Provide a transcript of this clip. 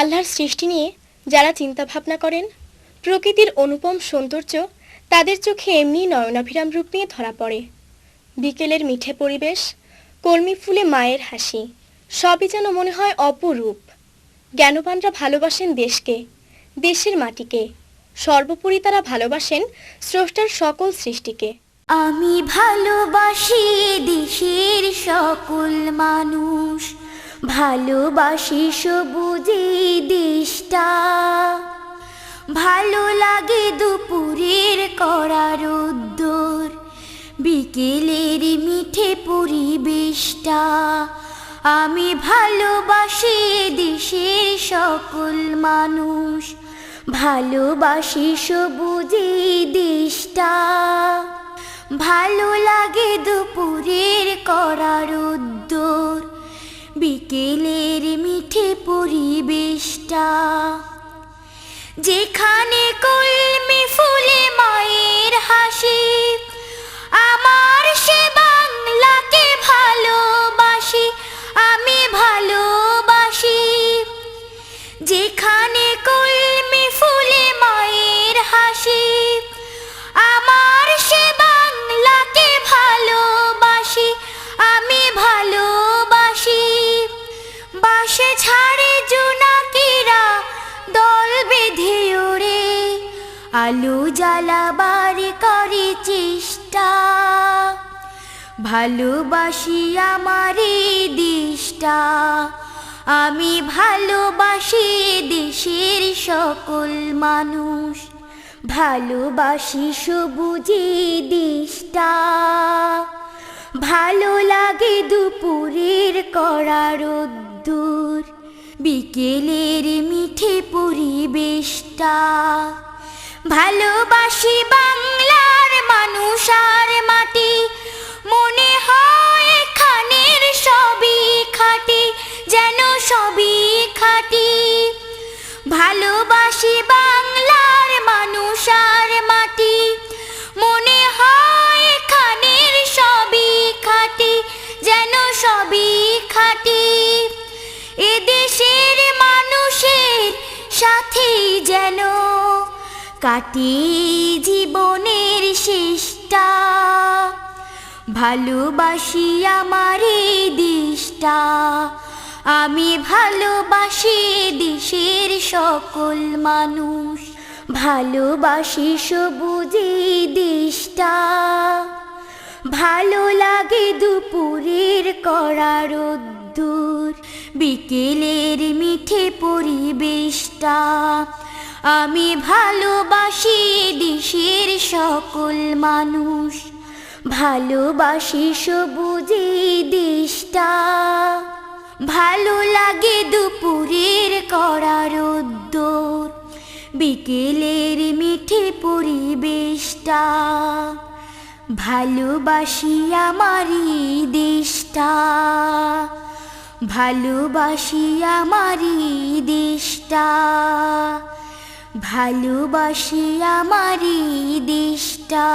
আল্লাহর সৃষ্টি নিয়ে যারা চিন্তাভাবনা করেন, প্রকৃতির অনুপম সৌন্দর্য তাদের চোখে এমনি নয়নাভিরাম রূপ নিয়ে ধরা পড়ে। বিকেলের মিঠে পরিবেশ, কলমি ফুলে মায়ের হাসি, সবই যেন মনে হয় অপরূপ। জ্ঞানবানরা ভালোবাসেন দেশকে, দেশের মাটিকে। সর্বোপরি তারা ভালোবাসেন স্রষ্টার সকল সৃষ্টিকে। আমি ভালোবাসি দেশের সকল মানুষ। ভালোবাসি সবুজে দেশটা। ভালো লাগে দুপুরের করা রোদ্দুর, বিকেলের মিঠে পরিবেশটা। আমি ভালোবাসি দেশের সকল মানুষ, ভালোবাসি সবুজে দেশটা। ভালো লাগে দুপুরের করা রোদ্দুর বিকেলের মিঠে পরিবেশটা যেখানে কলমে ফুলে মায়ের হাসি। বাসে ছাড়ে জোনাকিরা দল বেঁধে ওড়ে। আলো জ্বালাবার করে চেষ্টা। ভালোবাসি আমার দেশটা। আমি ভালোবাসি দেশের সকল মানুষ। ভালোবাসি সবুজে দেশটা। ভালো লাগে দুপুরের করা রোদ্দুর বিকেলের মিঠে পরিবেশটা, ভালোবাসি বাংলার মানুষ আর মাটি। মনে হয় খানের সবই খাটি, যেন সবই খাটি। ভালোবাসি কাটি জীবনের শেষটা। ভালোবাসি আমার দেশটা। আমি ভালোবাসি দেশের সকল মানুষ। ভালোবাসি সবুজে দেশটা। ভালো লাগে দুপুরের করা রোদ্দুর। বিকেলের মিঠে পরিবেশটা। আমি ভালোবাসি দেশের সকল মানুষ। ভালোবাসি সবুজে দেশটা। ভালো লাগে দুপুরের করা রোদ্দুর। বিকেলের মিঠে পরিবেশটা। ভালোবাসি আমারই দেশটা। ভালোবাসি আমারই দেশটা। ভালোবাসি আমারই দেশটা।